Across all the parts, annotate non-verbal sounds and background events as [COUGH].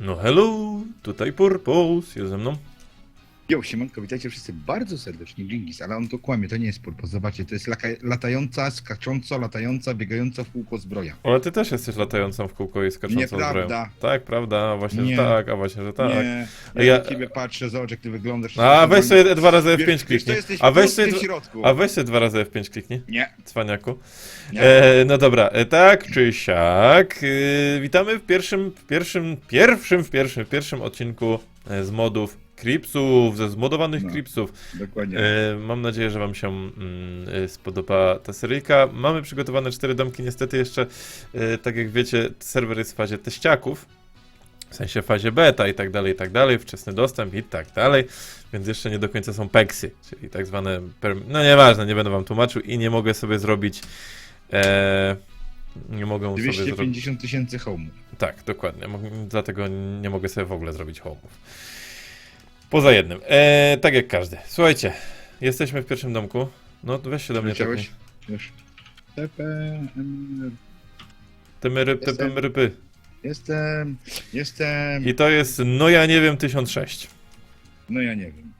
No hello, tutaj Purpose, jest ze mną. Jo, siemanko, witajcie wszyscy bardzo serdecznie, Gingis, ale on to kłamie, to nie jest purpos, zobaczcie, to jest laka, latająca, skacząco, latająca, biegająca w kółko zbroja. Ale ty też jesteś latającą w kółko i skaczącą Nieprawda. zbroją. Tak, prawda, a właśnie, Nie. że tak, a właśnie, że tak. Nie, ja ja- na ciebie patrzę, zobacz jak ty wyglądasz. A weź sobie dwa razy Wiesz- F5 wiesz, to kliknij. jesteś A weź sobie, w środku. a weź sobie dwa razy F5 kliknij, Nie, cwaniaku. nie. E, no dobra, e, tak czy siak, e, witamy w pierwszym, w pierwszym, pierwszym, w pierwszym, w pierwszym odcinku e, z modów Cripsów, ze zmodowanych No. Cripsów. Dokładnie. E, mam nadzieję, że Wam się mm, e, spodoba ta seryjka. Mamy przygotowane cztery domki, niestety jeszcze, e, tak jak wiecie, serwer jest w fazie teściaków. W sensie fazie beta i tak dalej, i tak dalej, wczesny dostęp i tak dalej, więc jeszcze nie do końca są peksy, czyli tak zwane, no nieważne, nie będę wam tłumaczył i nie mogę sobie zrobić, e, nie mogę sobie zrobić, 250 tysięcy homów. tak, dokładnie. Dlatego nie mogę sobie w ogóle zrobić home'ów. Poza jednym. E, tak jak każdy. Słuchajcie, jesteśmy w pierwszym domku. No weź się do mnie Leciałeś? tepnij. Już. TPM. Tymy ryb, Jestem. rypy. Jestem, jestem, I to jest, no ja nie wiem, 1006. no ja nie wiem.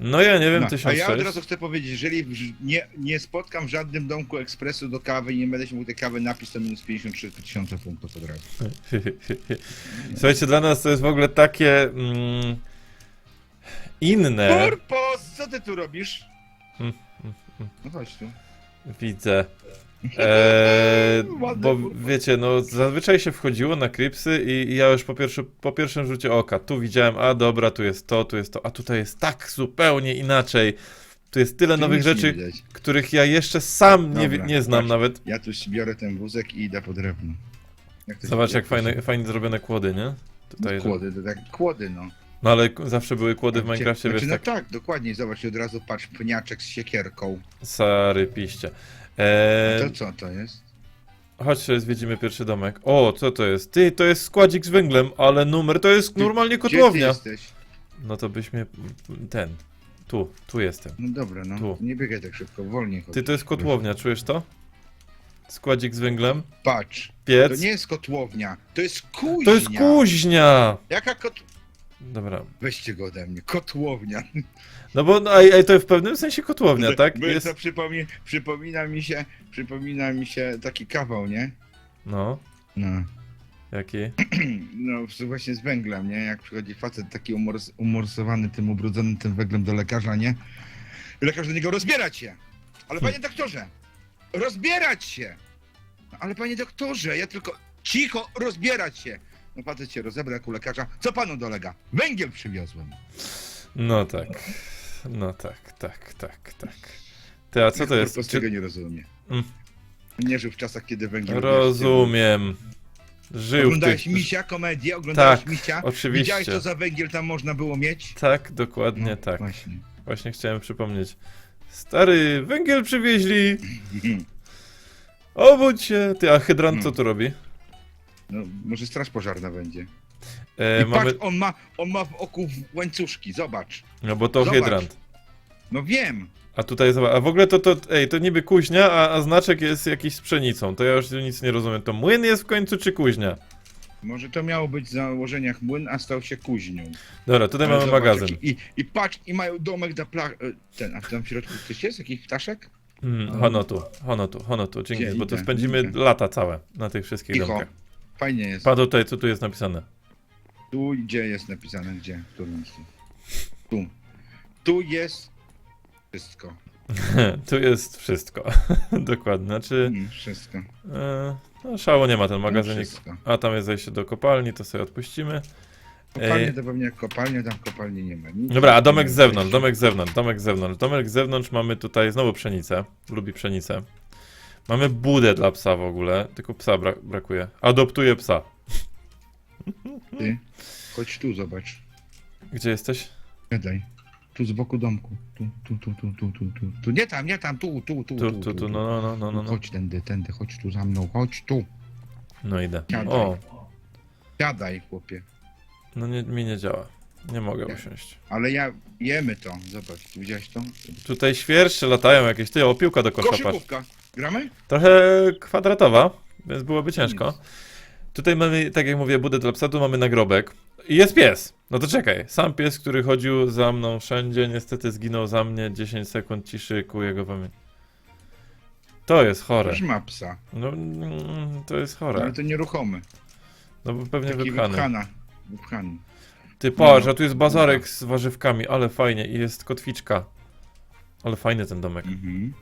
No ja nie wiem, No, a 1006. ja od razu chcę powiedzieć, jeżeli w, nie, nie spotkam w żadnym domku ekspresu do kawy i nie będę się mógł tej kawy napić, to minus 53 tysiące punktów od razu. [LAUGHS] Słuchajcie, dla nas to jest w ogóle takie mm, inne. Purpos, co ty tu robisz? Mm, mm, mm. No chodź tu. Widzę. [LAUGHS] Eee, bo wiecie, no zazwyczaj się wchodziło na Cripsy i, i ja już po, pierwszy, po pierwszym rzucie oka tu widziałem, a dobra, tu jest to, tu jest to, a tutaj jest tak zupełnie inaczej. Tu jest tyle Tu nowych nic nie rzeczy, widać. których ja jeszcze sam nie, Dobra, nie znam nawet. Ja tu biorę ten wózek i idę po drewno. Jak to Zobacz się- jak fajne, fajnie zrobione kłody, nie? Tutaj, No, kłody, to tak kłody, no. No ale k- zawsze były kłody w Minecrafcie, znaczy, wiesz, no tak tak, dokładnie, zobacz, od razu patrz, pniaczek z siekierką. sary piście. Eee, To co to jest? Chodź, zwiedzimy pierwszy domek. O, co to jest? Ty, to jest składzik z węglem, ale numer to jest Ty- normalnie Gdzie ty kotłownia. jesteś? No to byś mnie... ten. Tu, tu jestem. No dobra, no. Tu. Nie biegaj tak szybko, wolniej chodź. Ty, to jest kotłownia, czujesz to? Składzik z węglem, Patrz, to piec. nie jest kotłownia, to jest kuźnia. To jest kuźnia! Jaka kot... Dobra. Weźcie go ode mnie, kotłownia. No bo no, ej, ej, to w pewnym sensie kotłownia, tak? Bo Jest... to przypomni, przypomina mi się, przypomina mi się taki kawał, nie? No, No. jaki? [CLEARS THROAT] No, właśnie z węglem, nie? Jak przychodzi facet taki umors, umorsowany tym ubrudzonym tym węglem do lekarza, nie? Lekarz do niego rozbierać się! Ale panie doktorze! Rozbierać się! "No, Ale panie doktorze, ja tylko... Cicho, rozbierać się! No facet się rozebrał jak u lekarza. Co panu dolega? Węgiel przywiozłem. No tak. No tak, tak, tak, tak. Ty, a co to jest? Prostu Czy... tego nie rozumie. Mm. Nie żył w czasach, kiedy węgiel... Rozumiem. Żył w Oglądałeś tych... Misia, komedię? Oglądałeś Tak, Misia? oczywiście. Widziałeś, co za węgiel tam można było mieć? Tak, dokładnie No, tak. Właśnie. Właśnie chciałem przypomnieć. Stary, węgiel przywieźli! [LAUGHS] Obudź się! Ty, a hydrant co tu robi? No, może straż pożarna będzie. E, I mamy... patrz, on ma, on ma w oku łańcuszki, zobacz. No bo to Zobacz. hydrant. No wiem. A tutaj zobacz, a w ogóle to, to ej, to niby kuźnia, a, a znaczek jest jakiś z pszenicą. To ja już nic nie rozumiem. To młyn jest w końcu, czy kuźnia? Może to miało być w założeniach młyn, a stał się kuźnią. Dobra, tutaj Ale mamy zobacz, magazyn. jaki- I, I patrz, i mają domek dla pla... e, Ten, a tam w środku ktoś jest? Jakiś ptaszek? Mm, hono tu, hono tu, hono tu, dzięki, Gdzie bo to idę? spędzimy Idę. lata całe na tych wszystkich Cicho. domkach. Fajnie jest. Padł tutaj, co tu jest napisane? Tu gdzie jest napisane, gdzie? W którym miejscu? Tu. Tu jest wszystko. [LAUGHS] tu jest wszystko. [LAUGHS] Dokładnie, znaczy... Mm, wszystko. E, no, szału nie ma ten magazynik. wszystko. A tam jest zejście do kopalni, to sobie odpuścimy. Kopalnie Ej. to pewnie jak kopalnia, tam kopalni nie ma. Nic Dobra, a domek z zewnątrz, domek z zewnątrz, domek z zewnątrz. Domek z zewnątrz mamy tutaj znowu pszenicę. Lubi pszenicę. Mamy budę dla psa w ogóle, tylko psa bra brakuje. Adoptuję psa. Ty, chodź tu, zobacz. Gdzie jesteś? Gadaj. Tu z boku domku. Tu, tu, tu, tu, tu, tu, tu. Tu nie tam, nie tam, tu, tu, tu, Tu, tu, tu, no, no, no, no, no. Chodź tędy, tędy, chodź tu za mną, chodź tu. No idę. Siadaj. O, Siadaj, chłopie. no nie, mi nie działa. Nie mogę usiąść. Ale ja jemy to. Zobacz, widziałeś to? Tutaj świerszcze latają jakieś. Ty, o, piłka do kosza, patrz. Koszykówka. Gramy? Trochę kwadratowa, więc byłoby ciężko. Tutaj mamy, tak jak mówię, budę dla psa, tu mamy nagrobek. I jest pies. No to czekaj. Sam pies, który chodził za mną wszędzie, niestety zginął za mnie. 10 sekund ciszy ku jego pamięci. To jest chore. Też ma psa, No, mm, to jest ale chore. to nieruchomy. No bo pewnie Taki wypchany. wypchana. Wypchany. Ty patrz, No. a tu jest bazarek z warzywkami, ale fajnie. I jest kotwiczka. Ale fajny ten domek. Mhm.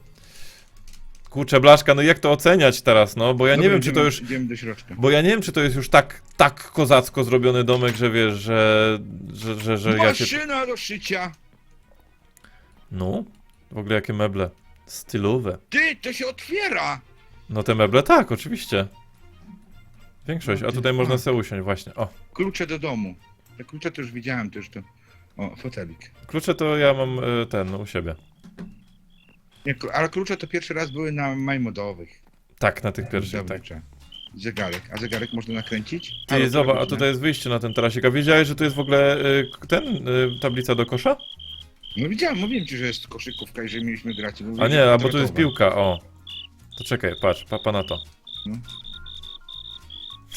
Kurczę, Blaszka, no jak to oceniać teraz, no? Bo ja nie wiem, czy to idziemy- już... Idziemy do środka. Bo ja nie wiem, czy to jest już tak, tak kozacko zrobiony domek, że wiesz, że... że, że, że ja się... Maszyna do szycia! No, w ogóle jakie meble. Stylowe. Ty, to się otwiera! No te meble tak, oczywiście. Większość, No a ty tutaj można sobie usiąść właśnie. O, Klucze do domu. Te klucze to już widziałem, to już to... O, fotelik. klucze to ja mam y, ten u siebie. Nie, ale klucze to pierwszy raz były na majmodowych. Tak, na tych pierwszych, tak. Zegarek. A zegarek można nakręcić? Ty, Halo, zobacz, a tutaj jest wyjście na ten tarasik. A wiedziałeś, że tu jest w ogóle y, ten, y, tablica do kosza? No widziałem, mówiłem ci, że jest koszykówka i że mieliśmy grać. A mówiłem, nie, że a bo tu jest kwadratowa. piłka, o. To czekaj, patrz, papa na to. No.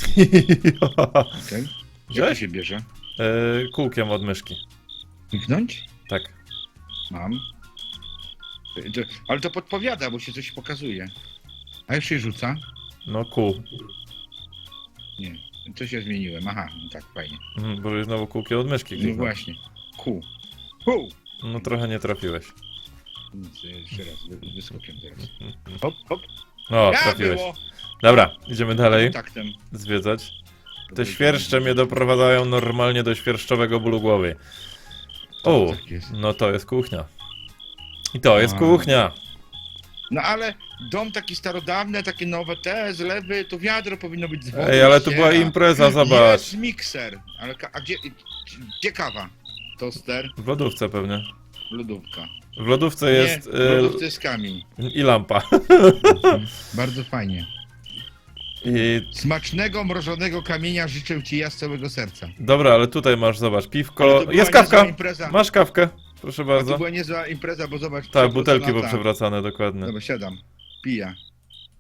[LAUGHS] Okej. Jak to się bierze? y, kółkiem od myszki. Kliknąć? Tak. Mam. To, ale to podpowiada, bo się coś pokazuje. A jak się rzuca? No kół. Nie. Coś ja zmieniłem. Aha, no tak, fajnie. Mhm, bo znowu kółkiem od myszki. No kliknął. właśnie. Ku. Ku! No trochę nie trafiłeś. Nic, jeszcze raz, wy- wyskokiem teraz. Hop, hop. O, Ja trafiłeś. było! Dobra, idziemy dalej Kontaktem. zwiedzać. Te świerszcze mnie doprowadzają normalnie do świerszczowego bólu głowy. O, Tak jest. no to jest kuchnia. I to jest A. kuchnia. No ale dom taki starodawny, takie nowe te, zlewy, to wiadro powinno być z wodą. Ej, ale to była impreza, zobacz. Jest mikser. Ale ka- a gdzie, gdzie kawa? Toster, W lodówce pewnie. lodówka. W lodówce jest Nie, w lodówce y, jest kamień. i lampa. [LAUGHS] Bardzo fajnie. I Smacznego, mrożonego kamienia życzę ci ja z całego serca. dobra, ale tutaj masz, zobacz, Ale piwko. była Jest niezła kawka. Impreza. Masz kawkę. Proszę A to bardzo. była niezła impreza, bo zobacz. Tak, butelki poprzewracane, dokładnie. Dobra, siadam. Piję.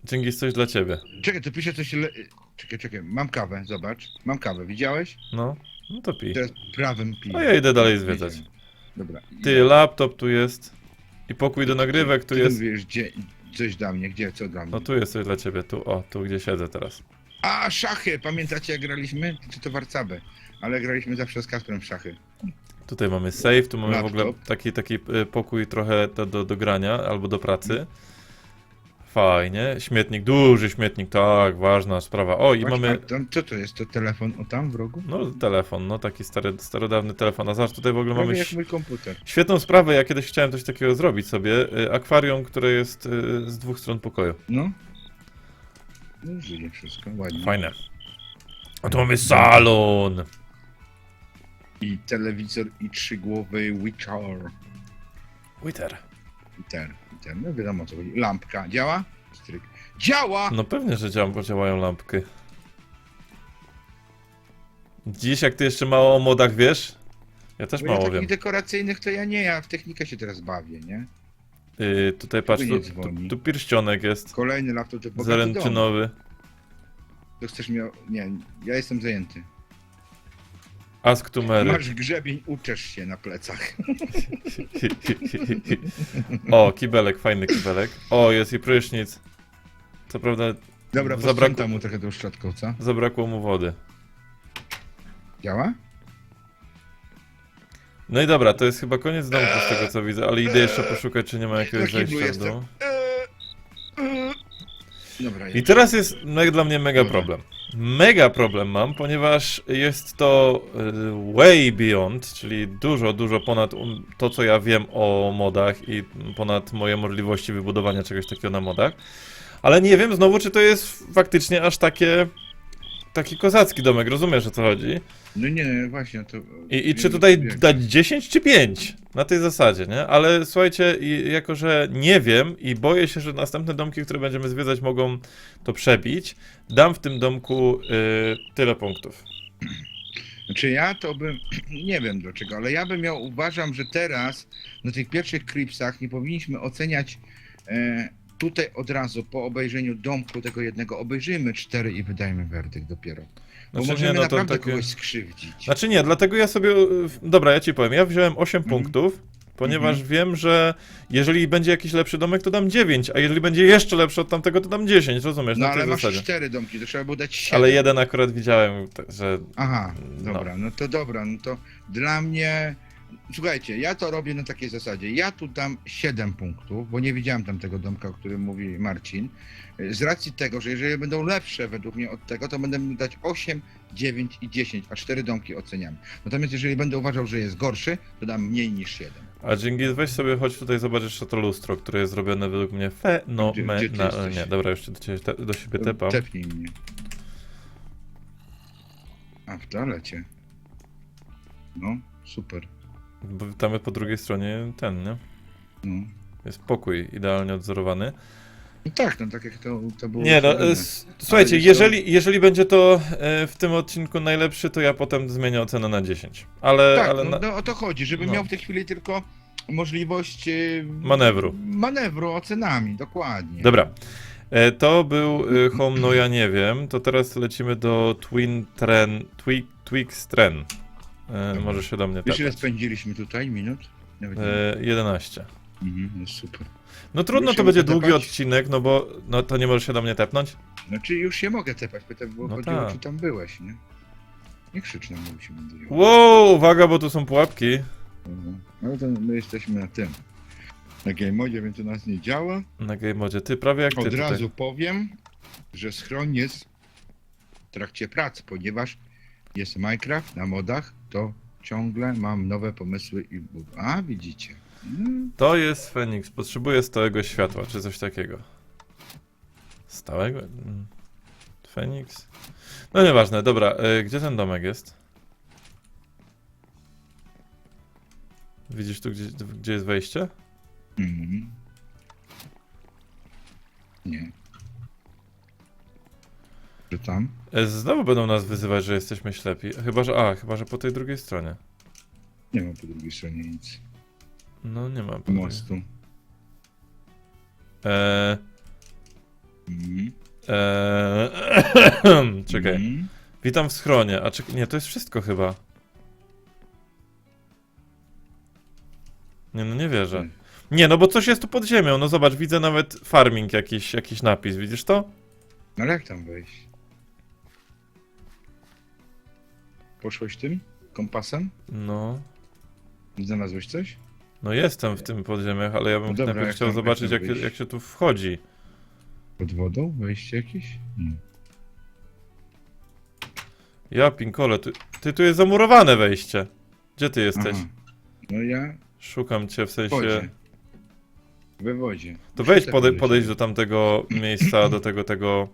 Dzięki, coś dla ciebie. Czekaj, tu pisze coś... Le... Czekaj, czekaj, mam kawę, zobacz. Mam kawę, widziałeś? No, no to pij. Teraz prawym piję. A ja idę dalej zwiedzać. Dobra. Ty, laptop tu jest. I pokój do nagrywek tu Ty jest. Mówisz, gdzie, coś dla mnie, gdzie, co dla mnie. No tu jest coś dla ciebie, tu, o, tu gdzie siedzę teraz. A, szachy! Pamiętacie jak graliśmy? Czy to warcaby? Ale graliśmy zawsze z Kasprem w szachy. Tutaj mamy safe, tu mamy w ogóle Laptop. taki, taki y, pokój trochę do, do, do grania albo do pracy. Fajnie. Śmietnik, duży śmietnik, tak, ważna sprawa. O, i Patrz, mamy, a tam, co to jest? To telefon o tam w rogu? no telefon, no taki stary, starodawny telefon. A zobacz, tutaj w ogóle Prawie mamy jak ś- mój komputer. świetną sprawę, ja kiedyś chciałem coś takiego zrobić sobie. y, Akwarium, które jest y, z dwóch stron pokoju. No. No żyje wszystko, ładnie. Fajne. A tu mamy salon. I telewizor i trzygłowy Witcher. Wither. I ten, no wiadomo o co chodzi. Lampka, działa? Stryk. Działa! No pewnie, że działa, działają lampki. Dziś, jak ty jeszcze mało o modach wiesz? Ja też Bo ja mało takich wiem. dekoracyjnych to ja nie, ja w technikę się teraz bawię, nie? Yy, tutaj patrz, nie tu, tu, dzwoni. tu pierścionek jest. Kolejny laptop to bogaty dom. Zaręczynowy. To chcesz miał... Nie, ja jestem zajęty. Ask to Mary. Masz grzebień, uczesz się na plecach. [LAUGHS] o, kibelek, fajny kibelek. O, jest i prysznic. Co prawda Dobra, Zabrakło- mu trochę tą szczotką, co? zabrakło mu wody. Działa? No i dobra, to jest chyba koniec domku z tego co widzę, ale idę jeszcze poszukać, czy nie ma jakiegoś zejścia w dół. Dobra, I teraz jest me- dla mnie mega problem. Mega problem mam, ponieważ jest to y, way beyond, czyli dużo, dużo ponad um, to, co ja wiem o modach i ponad moje możliwości wybudowania czegoś takiego na modach. Ale nie wiem znowu, czy to jest faktycznie aż takie. Taki kozacki domek, rozumiesz o co chodzi? No nie, nie, właśnie to... I, i czy tutaj dać 10 czy 5? Na tej zasadzie, nie? Ale słuchajcie, i jako że nie wiem i boję się, że następne domki, które będziemy zwiedzać, mogą to przebić, dam w tym domku y, tyle punktów. Znaczy ja to bym, [CLEARS THROAT] nie wiem dlaczego, ale ja bym miał, uważam, że teraz na tych pierwszych creepsach nie powinniśmy oceniać e, tutaj od razu po obejrzeniu domku tego jednego obejrzyjmy cztery i wydajmy werdykt dopiero. Bo Znaczy możemy nie, no naprawdę takie... kogoś skrzywdzić. Znaczy nie, dlatego ja sobie. Dobra, ja ci powiem. Ja wziąłem 8 Mhm. punktów, ponieważ wiem, że jeżeli będzie jakiś lepszy domek, to dam 9, a jeżeli będzie jeszcze lepszy od tamtego, to dam 10, rozumiesz? no na ale masz zasadzie. cztery domki, to trzeba było dać siedem. Ale jeden akurat widziałem, że. Aha, No. dobra, no to dobra, no to dla mnie. Słuchajcie, ja to robię na takiej zasadzie. Ja tu dam 7 punktów, bo nie widziałem tam tego domka, o którym mówi Marcin. Z racji tego, że jeżeli będą lepsze według mnie od tego, to będę dać 8, 9 i 10, a 4 domki oceniam. Natomiast jeżeli będę uważał, że jest gorszy, to dam mniej niż 7. A Dżingis, weź sobie, chodź tutaj, zobacz jeszcze to lustro, które jest zrobione według mnie fenomenalnie. Gdzie- dobra, cię do, ciebie, do siebie tepam. Tepnij mnie. A w toalecie. No, super. Bo tam jest po drugiej stronie ten, nie? No. Jest pokój idealnie odzorowany. No tak, no tak jak to, to było. Nie no, e, s- słuchajcie, wiesz co? jeżeli, jeżeli będzie to e, w tym odcinku najlepszy, to ja potem zmienię ocenę na 10. Ale, Tak, ale no, na, no o to chodzi, żeby no. miał w tej chwili tylko możliwość e, Manewru. manewru ocenami, dokładnie. Dobra. E, To był e, Home, no ja nie wiem. To teraz lecimy do Twin Tren, Twig, Twix Tren. E, może się do mnie Wiesz ile spędziliśmy tutaj minut? Nawet nie. E, 11. Mhm, no super. No trudno, to się będzie długi odcinek, no bo no to nie możesz się do mnie tepnąć? Znaczy już się mogę tepać, bo No chodziło, tak. czy tam byłeś, nie? Nie krzycz na mnie, się będę jął. Wow, uwaga, bo tu są pułapki. Mhm. Ale to my jesteśmy na tym. Na game modzie, więc to nas nie działa. Na game modzie. Ty prawie jak ty Od tutaj. razu powiem, że schron jest w trakcie prac, ponieważ jest Minecraft na modach, to ciągle mam nowe pomysły i... A, widzicie. Mm, To jest Feniks. Potrzebuje stałego światła, czy coś takiego. Stałego? Mm. Feniks? No nieważne, dobra. Y, gdzie ten domek jest? Widzisz tu, gdzie, gdzie jest wejście? Mhm. Nie. Że tam? E, Znowu będą nas wyzywać, że jesteśmy ślepi. Chyba, że. A, chyba, że po tej drugiej stronie. Nie ma po drugiej stronie nic. No nie ma. po drugiej- Mostu. Eee, Mhm. eee, [COUGHS] czekaj. Mhm. Witam w schronie. A czekaj, nie, to jest wszystko chyba. Nie, no nie wierzę. Nie, no bo coś jest tu pod ziemią. No zobacz, widzę nawet farming jakiś, jakiś napis. Widzisz to? No ale jak tam wejść? Poszłeś tym kompasem? No. Znalazłeś coś? No jestem w tym podziemiach, ale ja bym No dobra, najpierw jak chciał tam- zobaczyć, jak jak, wyjść? się tu wchodzi. Pod wodą? Wejście jakieś? Nie. Ja, Pinkole, ty, ty tu jest zamurowane wejście. Gdzie ty jesteś? Aha. No ja Szukam cię w w sensie. wodzie. We wodzie. To Muszę wejdź tak pode, powiedzieć. podejdź do tamtego miejsca, do tego tego.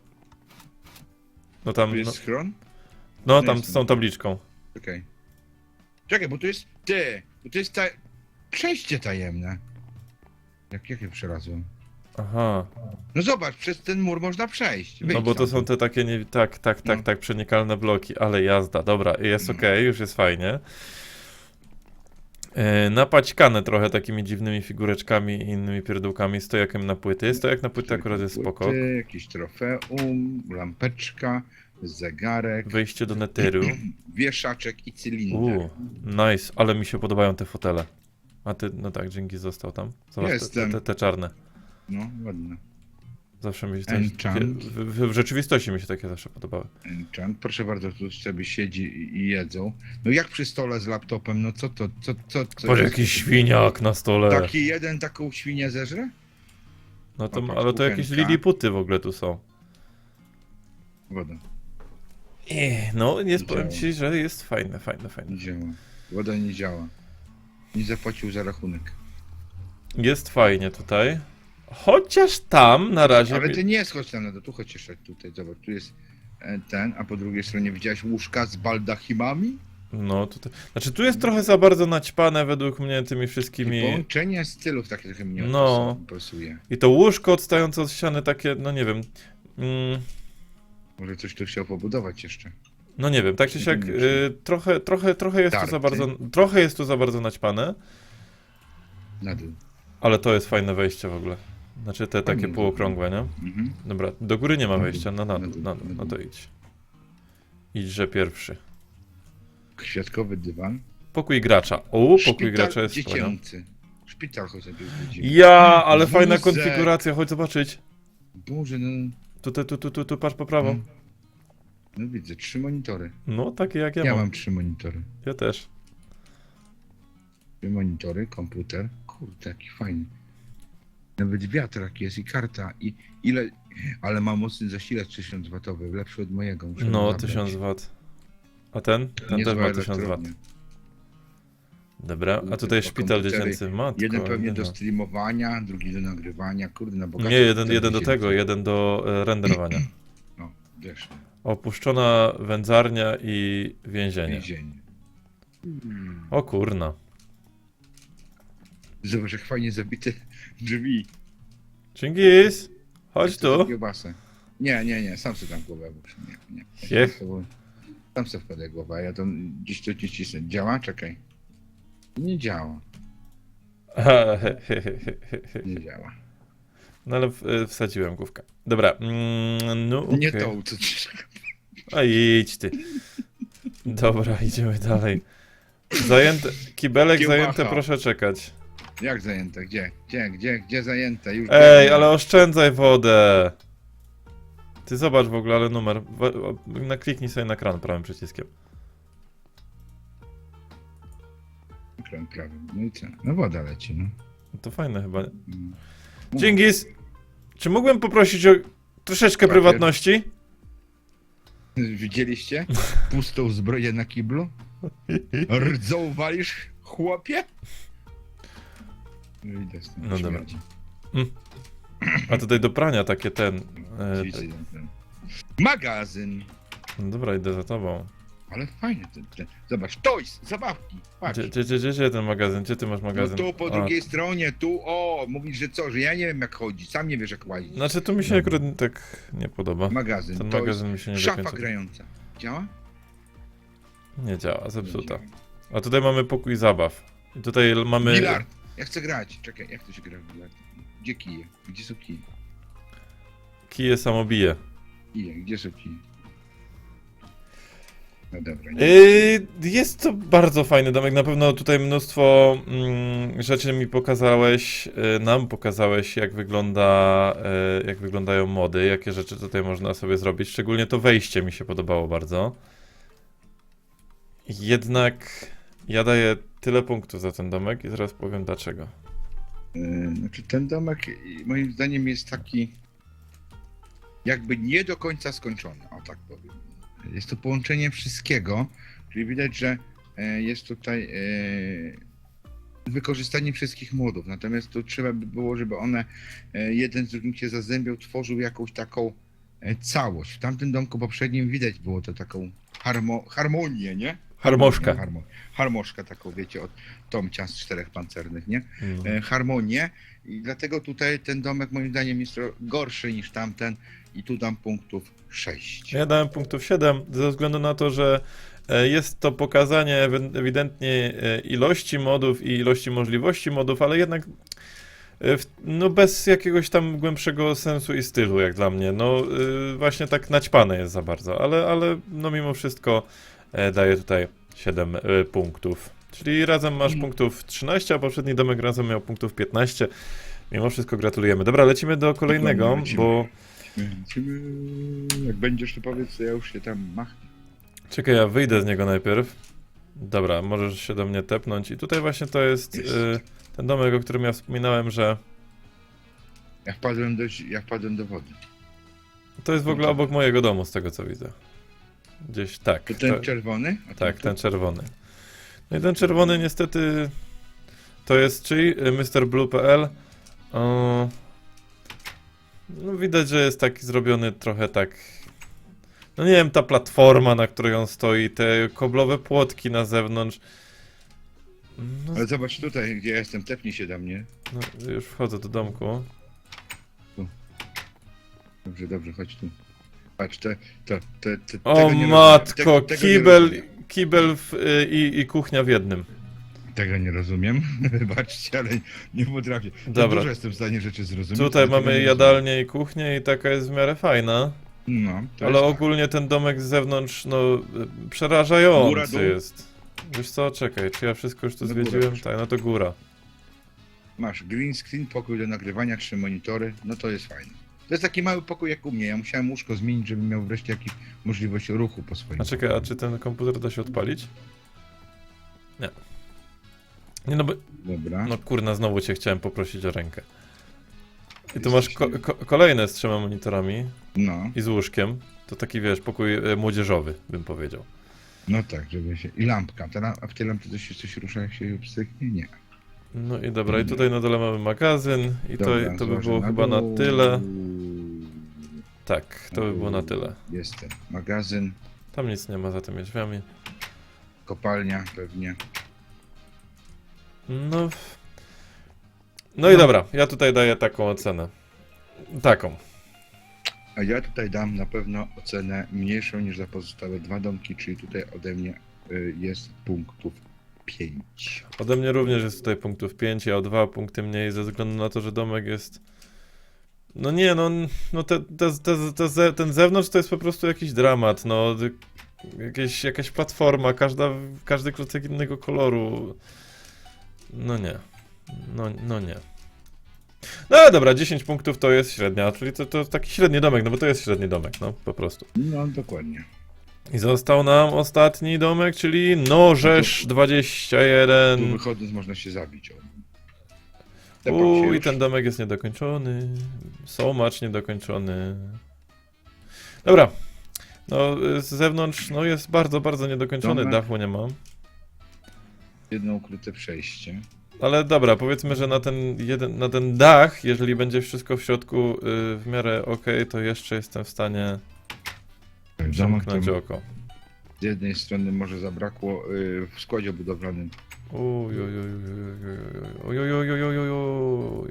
No tam. Tu No, jest schron? No to tam jest- z tą tabliczką. Czekaj. Czekaj, bo tu jest... Ty! Bo to jest ta... Przejście tajemne. Jak, jak je przelazłem? Aha. No zobacz, przez ten mur można przejść. No Wyjdź bo to są te takie nie, tak, tak, tak, No. tak, przenikalne bloki, ale jazda, dobra, jest No. okej, już jest fajnie. E, napaćkane trochę takimi dziwnymi figureczkami i innymi pierdółkami, stojakiem na płyty. Stojak na płyty akurat jest spoko. Jakieś trofeum, lampeczka, zegarek, Wejście do neteru. [CLEARS THROAT] wieszaczek i cylinder. Uuu, nice, ale mi się podobają te fotele. A ty, no tak, dzięki został tam. Zobacz, te, te, Jestem. te, te czarne. No, ładne. Zawsze mi się te, Enchant. takie, w, w, w rzeczywistości mi się takie zawsze podobały. Enchant. Proszę bardzo, tu sobie siedzi i, jedzą. No jak przy stole z laptopem, no co to, co, co, co Boże, jest? jakiś świniak na stole. Taki jeden taką świnię zeżre? No to, O, patrz, ale to jakieś kuchenka. liliputy w ogóle tu są. Woda. Ech, no, nie powiem Działa. ci, że jest fajne, fajne, fajne. Nie działa. Woda nie działa. Nie zapłacił za rachunek. Jest fajnie tutaj. Chociaż tam na razie. Ale ty nie schodź tam na dół, tu chodź jeszcze tutaj, zobacz, tu jest e, ten, a po drugiej stronie widziałeś łóżka z baldachimami? No tutaj. Znaczy tu jest trochę za bardzo naćpane według mnie tymi I wszystkimi. połączenie stylów takie trochę mnie No. pasuje. I to łóżko odstające od ściany takie, no nie wiem. Mm, Może coś tu chciał pobudować jeszcze. no nie wiem, tak czy siak, y, trochę, trochę, trochę jest tu za bardzo. Trochę jest tu za bardzo naćpane, Na dół. ale to jest fajne wejście w ogóle. Znaczy te takie półokrągłe, nie? Mhm. Dobra, do góry nie ma Na wejścia, no na dół, na dół, no to idź. Idźże pierwszy. Kwiatkowy dywan. Pokój gracza. O, pokój Szpital gracza jest wspaniały. dziecięcy. Szpital chociażby. Ja, ale fajna Wózek. konfiguracja, chodź zobaczyć. Boże, no, Tu, tu, tu, tu, tu, tu patrz po prawo. Mm. no widzę, trzy monitory. No, takie jak ja, Ja mam. mam trzy monitory. Ja też. Trzy monitory, komputer. Kurde, jaki fajny. Nawet wiatrak jest i karta i ile... Ale ma mocny zasilacz 1000 watowy, lepszy od mojego. muszę No, zabrać. 1000 W. A ten? Ten Niezła też ma 1000 W. elektrownia. Dobra, a tutaj szpital komputery. dziecięcy. Matko, Jeden pewnie nie do no. streamowania, drugi do nagrywania. Kurde, na bogato. Nie, jeden, jeden do tego, jeden do e, renderowania. [CLEARS THROAT] No, wiesz, Opuszczona wędzarnia i więzienie. więzienie. Hmm. O kurna. Zobacz, jak fajnie zabite drzwi. Chingis! Chodź tu. Kiełbasę. Nie, nie, nie, sam sobie tam głowę włóż. Nie, nie. Sam sobie wkładę głowę, ja to gdzieś to nie cisnę. Działa? Czekaj. Nie działa, [LAUGHS] nie działa. No ale w, wsadziłem główkę. Dobra, mm, no Nie okej. to, co A idź ty. Dobra, idziemy dalej. Zajęte, kibelek Kiełbacha. zajęte, proszę czekać. Jak zajęte? Gdzie? Gdzie? Gdzie? Gdzie zajęte? Już Ej, biegnę. ale oszczędzaj wodę. Ty zobacz w ogóle, ale numer. Wa- o- Nakliknij sobie na kran prawym przyciskiem. No i co? No woda leci, no. No To fajne chyba. nie? Mm. Dzięgis, czy mógłbym poprosić o troszeczkę Papier. prywatności? Widzieliście? Pustą zbroję na kiblu? Rdzą walisz, chłopie? No. No dobra. śmierdzi. A tutaj do prania takie ten. E, ten- Magazyn. No dobra, idę za tobą. Ale fajnie ten, ten. Zobacz, toys, zabawki. Patrz. Gdzie, gdzie, gdzie, gdzie ten magazyn? Gdzie ty masz No magazyn? tu po A, drugiej stronie, tu, o, mówisz, że co, że ja nie wiem jak chodzi, sam nie wiesz jak łazić. Znaczy tu mi się akurat tak nie podoba. Magazyn, Ten to magazyn mi się nie jest do szafa końca... grająca. Działa? Nie działa, zepsuta. A tutaj mamy pokój zabaw. I tutaj mamy... Bilard. Ja chcę grać. Czekaj, jak to się gra w bilard? Gdzie kije? Gdzie są kije? Kije samobije. Kije, gdzie są kije? No dobra. Nie. Yy, jest to bardzo fajny domek. Na pewno tutaj mnóstwo mm, rzeczy mi pokazałeś, yy, nam pokazałeś, jak wygląda, yy, jak wyglądają mody, jakie rzeczy tutaj można sobie zrobić. Szczególnie to wejście mi się podobało bardzo. Jednak ja daję tyle punktów za ten domek i zaraz powiem dlaczego. Yy, Znaczy ten domek y, moim zdaniem jest taki jakby nie do końca skończony, o tak powiem. Jest to połączenie wszystkiego, czyli widać, że e, jest tutaj e, wykorzystanie wszystkich modów, natomiast to trzeba by było, żeby one e, jeden z drugim się zazębiał, tworzył jakąś taką całość. W tamtym domku poprzednim widać było to taką harmo, harmonię, nie? Harmoszka. Harmo, harmoszka taką, wiecie, od Tomcia z czterech pancernych, nie? Mm. harmonię i dlatego tutaj ten domek moim zdaniem jest gorszy niż tamten i tu dam punktów 6. Ja dałem punktów 7 ze względu na to, że e, jest to pokazanie ewi- ewidentnie e, ilości modów i ilości możliwości modów, ale jednak e, no bez jakiegoś tam głębszego sensu i stylu, jak dla mnie. No właśnie tak naćpane jest za bardzo, ale, ale no mimo wszystko daję tutaj 7 e, punktów. Czyli razem masz punktów 13, a poprzedni domek razem miał punktów 15. Mimo wszystko gratulujemy. Dobra, lecimy do kolejnego, lecimy. bo Lecimy. Jak będziesz, to powiedz, ja już się tam machnę. Czekaj, ja wyjdę z niego najpierw. Dobra, możesz się do mnie tepnąć. I tutaj właśnie to jest Jest. y, ten domek, o którym ja wspominałem, że Ja wpadłem do, ja wpadłem do wody. to jest w ogóle obok mojego domu, z tego co widzę. Gdzieś tak. To ten to- czerwony? A tak, tu? ten czerwony. No i ten czerwony niestety to jest czyj? Y, Mr. Blue.pl. O, No widać, że jest taki zrobiony trochę tak. No nie wiem, ta platforma, na której on stoi, te koblowe płotki na zewnątrz. No, Ale zobacz tutaj, gdzie ja jestem, tepnij się do mnie. No, już wchodzę do domku. Dobrze, dobrze, chodź tu. Patrz, te, to, te, te, O tego nie matko. Tego- tego nie kibel, rozumiem. Kibel w, y, i, i kuchnia w jednym. Tego nie rozumiem. [LAUGHS] Wybaczcie, ale nie potrafię. Dobra. Dużo jestem w stanie rzeczy zrozumieć. Tutaj ale tego mamy nie jadalnię i kuchnię i taka jest w miarę fajna. rozumiem. No, to Ale jest tak. ogólnie ten domek z zewnątrz, no, y, Góra, przerażający dół? jest. Wiesz co, czekaj, czy ja wszystko już tu No góra zwiedziłem? Tak, no to góra. Masz green screen, pokój do nagrywania, trzy monitory, no to jest fajne. To jest taki mały pokój jak u mnie. Ja musiałem łóżko zmienić, żeby miał wreszcie jakąś możliwość ruchu po swoim. A czekaj, a czy ten komputer da się odpalić? Nie. Nie no, bo, Dobra. no kurna, znowu cię chciałem poprosić o rękę. I tu masz ko ko kolejne z trzema monitorami No, i z łóżkiem. To taki, wiesz, pokój e, młodzieżowy, bym powiedział. no tak, żeby się... I lampka. Ta A w tej lampce coś się coś rusza, jak się ją? Nie. No i dobra, i tutaj na dole mamy magazyn i to, Dobra, to by złożę było chyba na dół. tyle. Tak, to by było na tyle. Jest ten magazyn, Tam nic nie ma za tymi drzwiami. kopalnia pewnie. No. No i dobra, ja tutaj daję taką ocenę. Taką. A ja tutaj dam na pewno ocenę mniejszą niż za pozostałe dwa domki, czyli tutaj ode mnie y, jest punktów 5. Ode mnie również jest tutaj punktów 5, ja o 2 punkty mniej ze względu na to, że domek jest. No nie, no, no te, te, te, te, ze- ten zewnątrz to jest po prostu jakiś dramat, no. Jakieś, jakaś platforma, każda, każdy klocek innego koloru. No nie. No, no nie. No ale dobra, 10 punktów to jest średnia, czyli to, to taki średni domek, no bo to jest średni domek, no po prostu. No dokładnie. I został nam ostatni domek, czyli Nożesz Tu 21. wychodząc można się zabić. O. Tepam się już. ten domek jest niedokończony. So much niedokończony. Dobra. No, y, z zewnątrz, no jest bardzo, bardzo niedokończony, Domek. dachu nie ma. Jedno ukryte przejście. Ale dobra, powiedzmy, że na ten, jeden, na ten dach, jeżeli będzie wszystko w środku y, w miarę ok, to jeszcze jestem w stanie Domek przymknąć to oko. z jednej strony może zabrakło y, w składzie budowlanym. Uj, uj, uj, uj, uj, uj, uj, uj, uj, uj.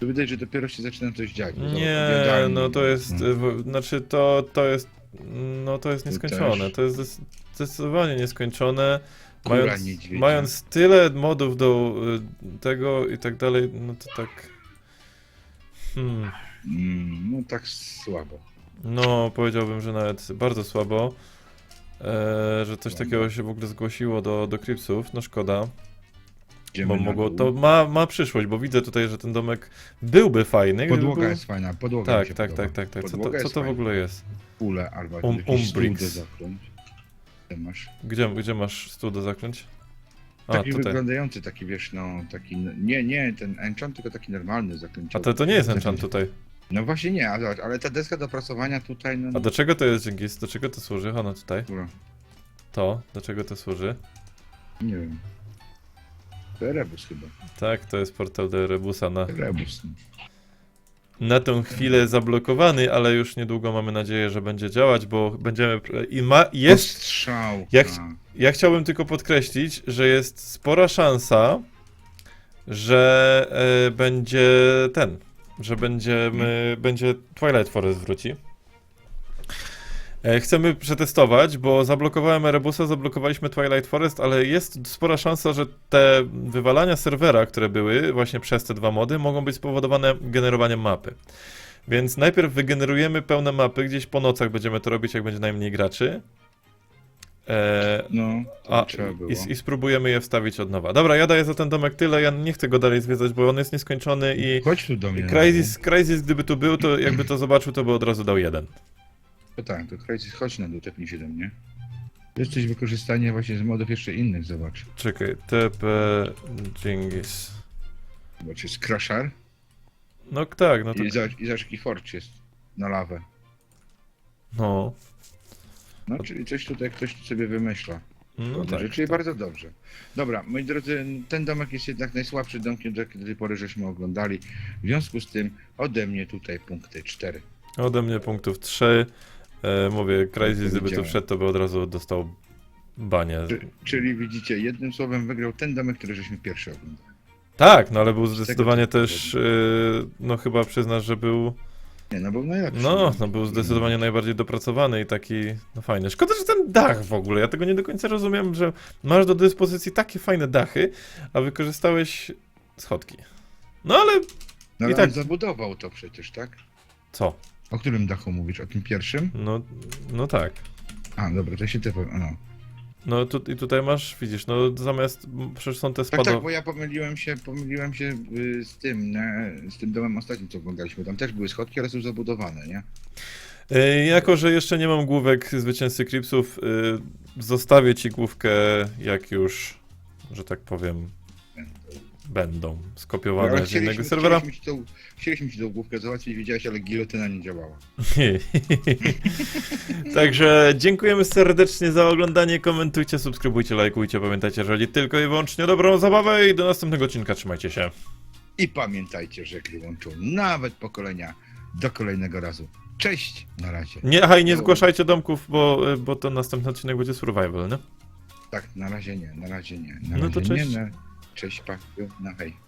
To widać, że dopiero się zaczyna coś dziać. bo zobacz, Nie, jadalni, no to jest, no. y, w- znaczy to, to jest, no to jest nieskończone, też. to jest zdes- zdecydowanie nieskończone. Kura Mając, niedźwiedzia. mając tyle modów do y, tego i tak dalej, no to tak... Hmm, Mm, no tak słabo. No powiedziałbym, że nawet bardzo słabo, e, że coś takiego się w ogóle zgłosiło do, do Cripsów, no szkoda. Idziemy Bo na mogło, dół. to ma, ma przyszłość, bo widzę tutaj, że ten domek byłby fajny. gdyby Podłoga był... jest fajna, podłoga mi Tak, się tak, podoba. tak, tak, tak. Co to, Podłoga co jest to w fajna. ogóle jest? Pule albo Um- stół umbrix. do zakląć. Ty masz. Gdzie, gdzie masz stół do zaklęć? A, Taki tutaj. wyglądający, taki wiesz, no, taki, nie, nie, ten enchant, tylko taki normalny A to, to nie jest enchant tutaj. No właśnie nie, ale, zobacz, ale ta deska do prasowania tutaj, no, A do czego to jest Dżingis? Do czego to służy? Ono tutaj. Dobra, To, do czego to służy? nie wiem. To rebus chyba. Tak, to jest portal do Rebusa na, Rebus. no. na tą chwilę zablokowany, ale już niedługo mamy nadzieję, że będzie działać, bo będziemy... I ma, jest... Strzał. Jak- Ja chciałbym tylko podkreślić, że jest spora szansa, że e, będzie ten, że będziemy, będzie Twilight Forest wróci. E, chcemy przetestować, bo zablokowałem Erebusa, zablokowaliśmy Twilight Forest, ale jest spora szansa, że te wywalania serwera, które były właśnie przez te dwa mody, mogą być spowodowane generowaniem mapy. Więc najpierw wygenerujemy pełne mapy, gdzieś po nocach będziemy to robić, jak będzie najmniej graczy. E, No, a, i, I spróbujemy je wstawić od nowa. Dobra, ja daję za ten domek tyle, ja nie chcę go dalej zwiedzać, bo on jest nieskończony i Chodź tu do mnie. Crysis, dół. Crysis gdyby tu był, to jakby to zobaczył, to by od razu dał jeden. To tak, to Crysis, chodź na dół, tepnij się do mnie. Jesteś wykorzystanie właśnie z modów jeszcze innych, zobacz. Czekaj, TP Dżingis. Zobacz, jest Crusher No tak, no to... i zobacz, i zobacz forge jest na lawę. No, No, czyli coś tutaj ktoś sobie wymyśla. no tak. Czyli bardzo dobrze. Dobra, moi drodzy, ten domek jest jednak najsłabszy domkiem, jaki do tej pory żeśmy oglądali. W związku z tym ode mnie tutaj punkty 4. Ode mnie punktów 3. E, mówię, Crysis gdyby tu wszedł, to by od razu dostał banie. Czy, czyli widzicie, jednym słowem wygrał ten domek, który żeśmy pierwszy oglądali. Tak, no ale był zdecydowanie też, e, no chyba przyznasz, że był Nie, no był najlepszy. No, no był zdecydowanie najbardziej dopracowany i taki, no fajny. Szkoda, że ten dach w ogóle, ja tego nie do końca rozumiem, że masz do dyspozycji takie fajne dachy, a wykorzystałeś schodki. No ale No, i ale tak- zabudował to przecież, tak? co? O którym dachu mówisz? O tym pierwszym? No, no tak. A, dobra, to się te... No. No tu, i tutaj masz, widzisz, no zamiast, przecież są te Tak, tak, bo ja pomyliłem się, pomyliłem się y, z tym, nie? z tym domem ostatnim, co oglądaliśmy. Tam też były schodki, ale są zabudowane, nie? Y, Jako, że jeszcze nie mam główek zwycięzcy Cripsów, y, zostawię ci główkę, jak już, że tak powiem, będą skopiowane Ale z chcieliśmy, serwera. chcieliśmy, ci tą, chcieliśmy ci tą główkę załatwić, widziałeś, ale gilotyna nie działała. [LAUGHS] Także dziękujemy serdecznie za oglądanie, komentujcie, subskrybujcie, lajkujcie, pamiętajcie, że chodzi tylko i wyłącznie o dobrą zabawę i do następnego odcinka, trzymajcie się. I pamiętajcie, że gry łączą nawet pokolenia do kolejnego razu. Cześć, na razie. Nie, haj, nie zgłaszajcie domków, bo, bo to następny odcinek będzie survival, nie? Tak, na razie nie, na razie nie. Na No razie to cześć. nie, na... Cześć, pa, na hej.